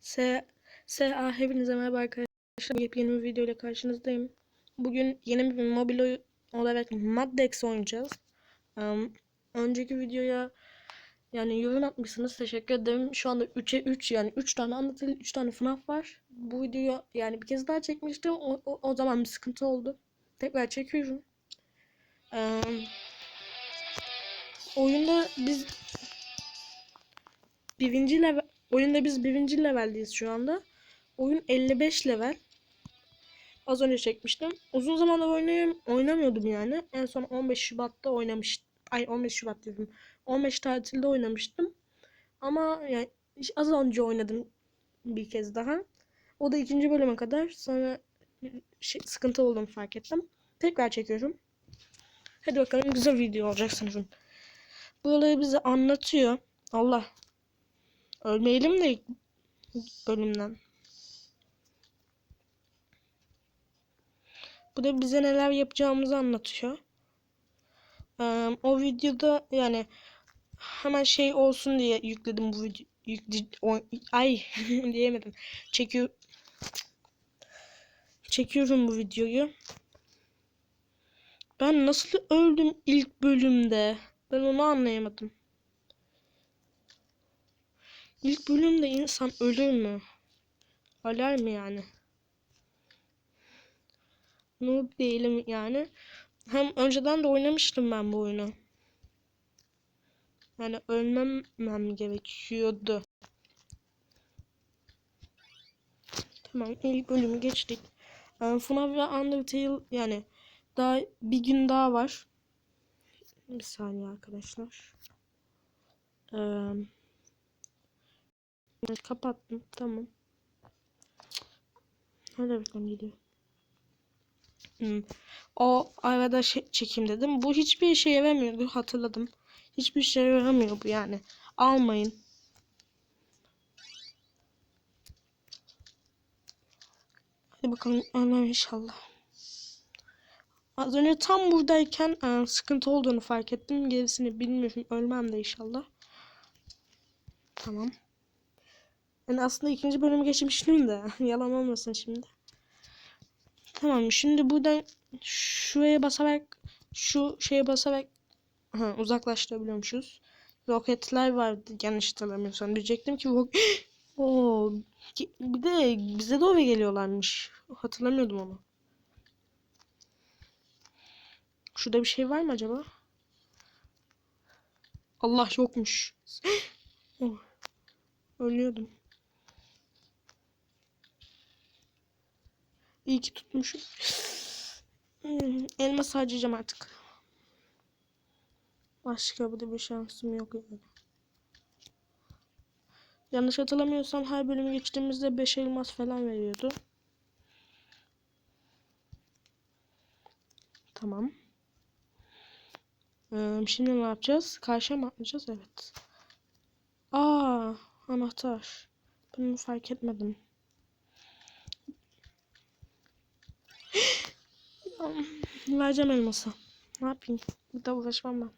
S SA hepinize merhaba arkadaşlar. Yepyeni bir video ile karşınızdayım. Bugün yeni bir mobil oyun olarak Maddex oynayacağız. Em, önceki videoya yani yorum atmışsınız. Teşekkür ederim. Şu anda 3'e 3 yani 3 tane anlatılı 3 tane FNAF var. Bu videoyu yani bir kez daha çekmiştim. O, o, o zaman bir sıkıntı oldu. Tekrar çekiyorum. Em, oyunda biz birinci level oyunda biz birinci leveldeyiz şu anda. Oyun 55 level. Az önce çekmiştim. Uzun zamandır oynayam oynamıyordum yani. En son 15 Şubat'ta oynamıştım. Ay 15 Şubat dedim. 15 tatilde oynamıştım. Ama yani az önce oynadım bir kez daha. O da ikinci bölüme kadar. Sonra şey, sıkıntı olduğunu fark ettim. Tekrar çekiyorum. Hadi bakalım güzel video olacak sanırım. Olayı bize anlatıyor. Allah. Ölmeyelim de bölümden. Bu da bize neler yapacağımızı anlatıyor. Ee, o videoda yani hemen şey olsun diye yükledim bu video. Yükle, o, ay diyemedim. Çekiyor çekiyorum bu videoyu. Ben nasıl öldüm ilk bölümde? Ben onu anlayamadım. İlk bölümde insan ölür mü? Öler mi yani? Noob değilim yani. Hem önceden de oynamıştım ben bu oyunu. Yani ölmemem gerekiyordu. Tamam ilk bölümü geçtik. Yani FNAF ve Undertale yani daha bir gün daha var. Bir saniye arkadaşlar. Eee Kapattım. Tamam. Hadi bakalım gidiyor. Hmm. O arada şey çekeyim dedim. Bu hiçbir şey yaramıyordu. Hatırladım. Hiçbir şey yaramıyor bu yani. Almayın. Hadi bakalım ölmem inşallah. Az önce tam buradayken e, sıkıntı olduğunu fark ettim. Gerisini bilmiyorum. Ölmem de inşallah. Tamam. Yani aslında ikinci bölümü geçmiştim de. Yalan olmasın şimdi. Tamam şimdi buradan şuraya basarak şu şeye basarak ha, uzaklaştırabiliyormuşuz. Roketler vardı yanlış hatırlamıyorsam. Diyecektim ki Oo, bir de bize doğru geliyorlarmış. Hatırlamıyordum onu. Şurada bir şey var mı acaba? Allah yokmuş. oh. Ölüyordum. İyi ki tutmuşum. Hmm, elmas harcayacağım artık. Başka burada bir şansım yok yani. Yanlış hatırlamıyorsam her bölümü geçtiğimizde 5 elmas falan veriyordu. Tamam. Ee, şimdi ne yapacağız? Karşıya mı atlayacağız? Evet. Aa, anahtar. Bunu fark etmedim. Vereceğim elması. Ne yapayım? Bir de uğraşmam ben.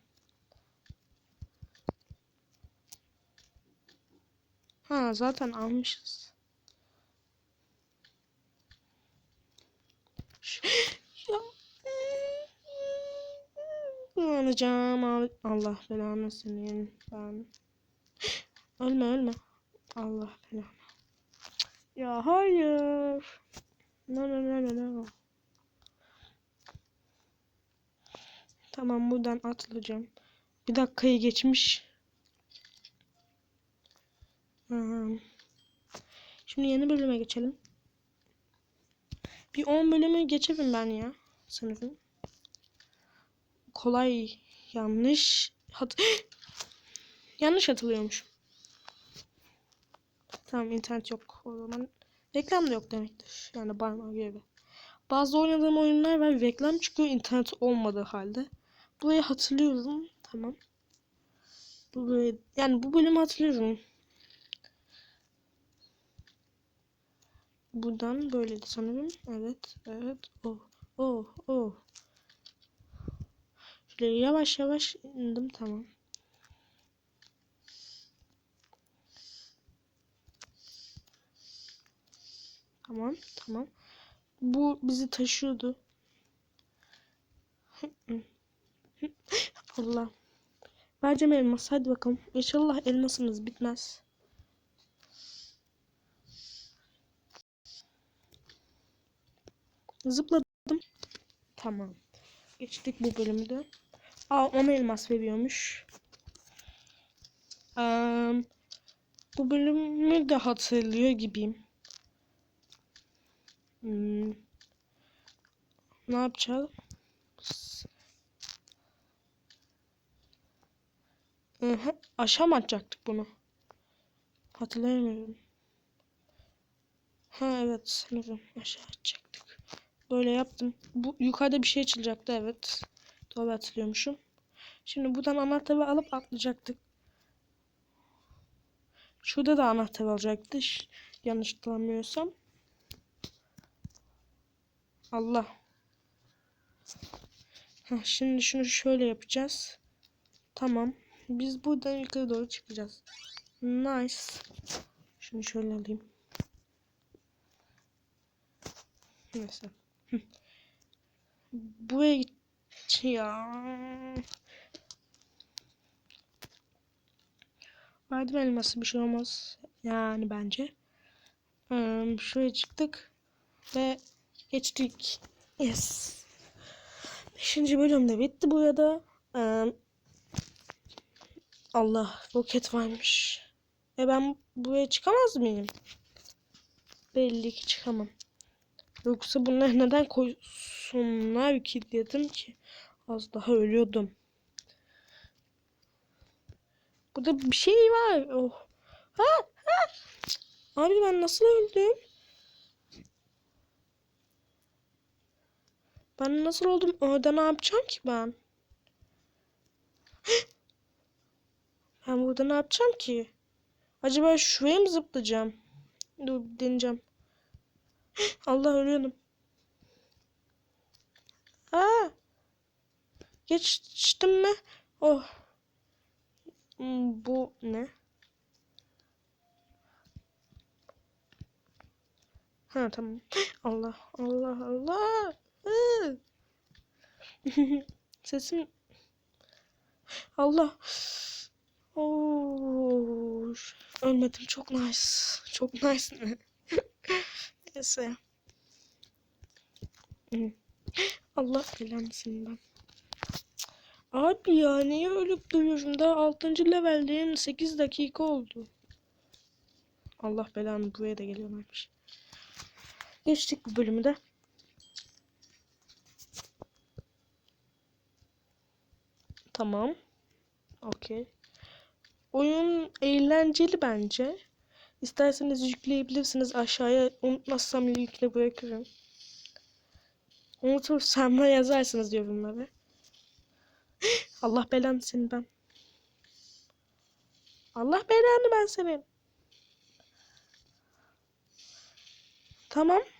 Ha zaten almışız. Alacağım. Allah belanı senin. Ben. Ölme ölme. Allah belanı. Ya hayır. No no no no no. Tamam buradan atlayacağım. Bir dakikayı geçmiş. Şimdi yeni bölüme geçelim. Bir 10 bölümü geçerim ben ya. Sınıfım. Kolay. Yanlış. Hat yanlış hatırlıyormuş. Tamam internet yok. O zaman reklam da yok demektir. Yani barma gibi. Bazı oynadığım oyunlar var. Reklam çıkıyor internet olmadığı halde. Burayı hatırlıyorum. Tamam. Burayı, yani bu bölümü hatırlıyorum. Buradan böyleydi sanırım. Evet. Evet. Oh. Oh. Oh. Şöyle yavaş yavaş indim. Tamam. Tamam tamam. Bu bizi taşıyordu. Allah. Vereceğim elmas. Hadi bakalım. İnşallah elmasımız bitmez. Zıpladım. Tamam. Geçtik bu bölümde. Aa 10 elmas veriyormuş. Eee, bu bölümü de hatırlıyor gibiyim. Hmm. Ne yapacağız? Hı Aşağı mı atacaktık bunu? Hatırlayamıyorum. Ha evet sanırım aşağı atacaktık. Böyle yaptım. Bu yukarıda bir şey açılacaktı evet. Doğru hatırlıyormuşum. Şimdi buradan anahtarı alıp atlayacaktık. Şurada da anahtar alacaktı. Yanlış hatırlamıyorsam. Allah. Heh, şimdi şunu şöyle yapacağız. Tamam. Biz buradan yukarı doğru çıkacağız. Nice. Şunu şöyle alayım. Neyse. Buraya git ya. Verdim elması bir şey olmaz. Yani bence. Ee, şuraya çıktık. Ve geçtik. Yes. Beşinci bölüm de bitti burada. Ee, Allah roket varmış. E ben buraya çıkamaz mıyım? Belli ki çıkamam. Yoksa bunları neden koysunlar ki dedim ki. Az daha ölüyordum. Burada bir şey var. Oh. Ha, ha. Abi ben nasıl öldüm? Ben nasıl oldum? Orada ne yapacağım ki ben? Ben burada ne yapacağım ki? Acaba şuraya mı zıplayacağım? Dur deneyeceğim. Allah ölüyordum. Aa! Geçtim mi? Oh. Hmm, Bu ne? Ha tamam. Allah Allah Allah. Sesim Allah. Ölmedim çok nice. Çok nice. Neyse. Hı. Allah belanı ben. Abi ya niye ölüp duruyorum? Daha 6. leveldeyim. 8 dakika oldu. Allah belanı buraya da geliyorlarmış. Geçtik bu bölümü de. Tamam. Okey. Oyun eğlenceli bence. İsterseniz yükleyebilirsiniz aşağıya. Unutmazsam linkini bırakırım. Unutursam da yazarsınız yorumlara. Allah belanı senin ben. Allah belanı ben senin. Tamam.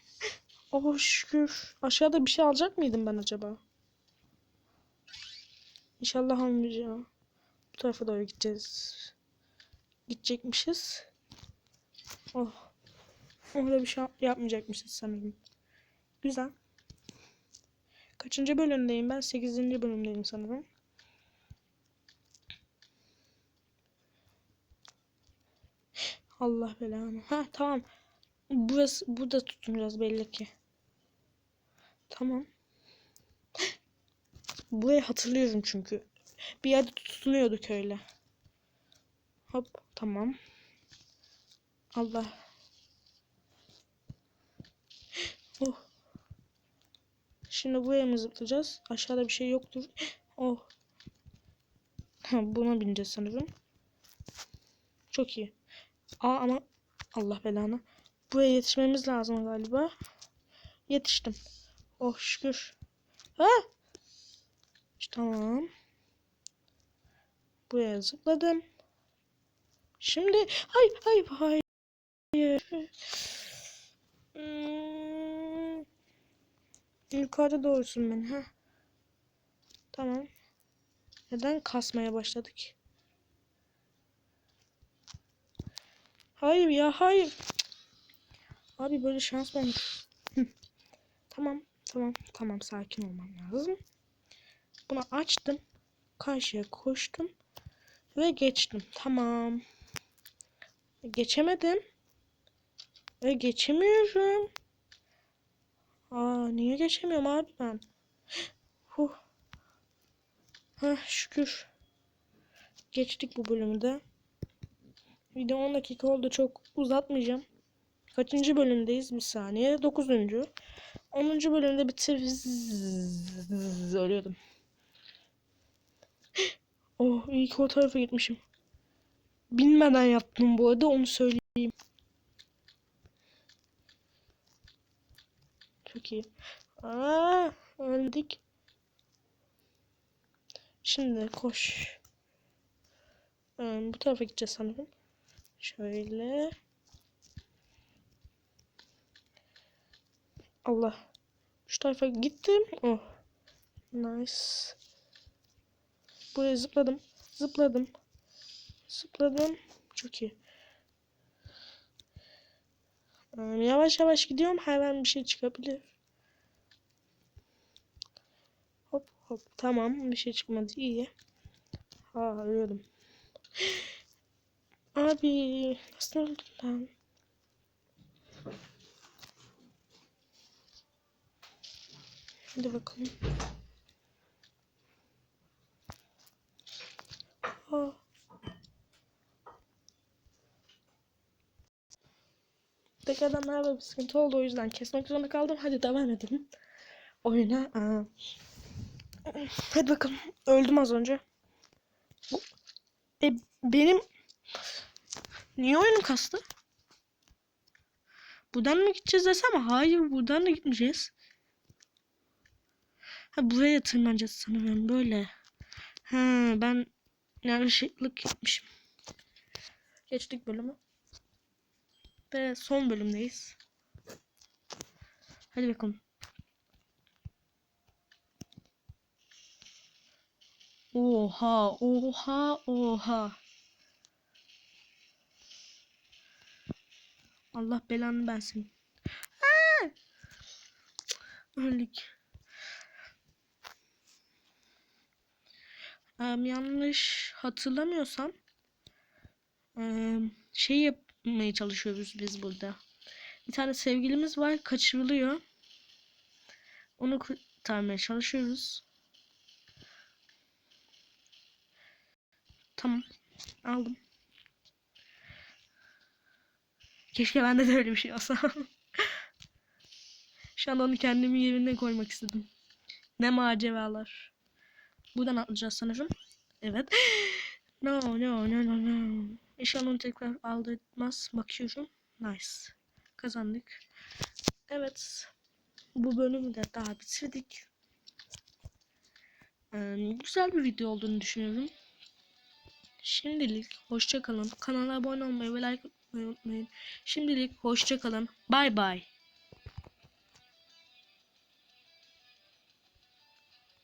Oh şükür. Aşağıda bir şey alacak mıydım ben acaba? İnşallah almayacağım. Tarafa doğru gideceğiz. Gidecekmişiz. Oh. Orada bir şey yapmayacakmışız sanırım. Güzel. Kaçıncı bölümdeyim ben? 8. bölümdeyim sanırım. Allah belanı. Ha tamam. Burası burada tutunacağız belli ki. Tamam. Burayı hatırlıyorum çünkü. Bir yerde tutunuyorduk öyle. Hop tamam. Allah. Oh. Şimdi buraya mı zıplayacağız? Aşağıda bir şey yoktur. Oh. Buna bineceğiz sanırım. Çok iyi. Aa ama Allah belanı. Buraya yetişmemiz lazım galiba. Yetiştim. Oh şükür. Ha! Tamam. Buraya zıpladım. Şimdi hay hay hayır. Hmm. Yukarıda doğrusun beni ha. Tamam. Neden kasmaya başladık? Hayır ya hayır. Abi böyle şans? Hı. Tamam tamam tamam sakin olmam lazım. Bunu açtım. Karşıya koştum. Ve geçtim. Tamam. Geçemedim. Ve geçemiyorum. Aa niye geçemiyorum abi ben? Huh. Heh, şükür. Geçtik bu bölümü de. Video 10 dakika oldu çok uzatmayacağım. Kaçıncı bölümdeyiz? Bir saniye. 9. 10. bölümde bitir... Ölüyordum. Oh iyi ki o tarafa gitmişim. Bilmeden yaptım bu arada onu söyleyeyim. Çok iyi. Aa, öldük. Şimdi koş. Ee, bu tarafa gideceğiz sanırım. Şöyle. Allah. Şu tarafa gittim. Oh. Nice. Buraya zıpladım. Zıpladım. Zıpladım. Çok iyi. Ee, yavaş yavaş gidiyorum. Her an bir şey çıkabilir. Hop hop. Tamam. Bir şey çıkmadı. İyi. Ha ölüyordum. Abi nasıl öldüm ben? Hadi bakalım. Aa. Tekrardan merhaba bir sıkıntı oldu o yüzden kesmek zorunda kaldım. Hadi devam edelim. Oyuna. Aa. Hadi bakalım. Öldüm az önce. E, benim Niye oyunum kastı? Buradan mı gideceğiz desem hayır buradan da gitmeyeceğiz. Ha buraya tırmanacağız sanırım böyle. Ha ben yanlışlıkla gitmişim. Geçtik bölümü. Ve son bölümdeyiz. Hadi bakalım. Oha, oha, oha. Allah belanı versin. Öldük. Em, yanlış hatırlamıyorsam em, şey yapmaya çalışıyoruz biz burada. Bir tane sevgilimiz var kaçırılıyor. Onu kurtarmaya çalışıyoruz. Tamam. Aldım. Keşke bende de öyle bir şey olsa. Şu an onu kendimin yerine koymak istedim. Ne maceralar. Buradan atlayacağız sanırım. Evet. No no no no no. İnşallah onu tekrar aldırmaz. Bakıyorum. Nice. Kazandık. Evet. Bu bölümü de daha bitirdik. Ee, güzel bir video olduğunu düşünüyorum. Şimdilik hoşça kalın. Kanala abone olmayı ve like atmayı unutmayın. Şimdilik hoşça kalın. Bay bay.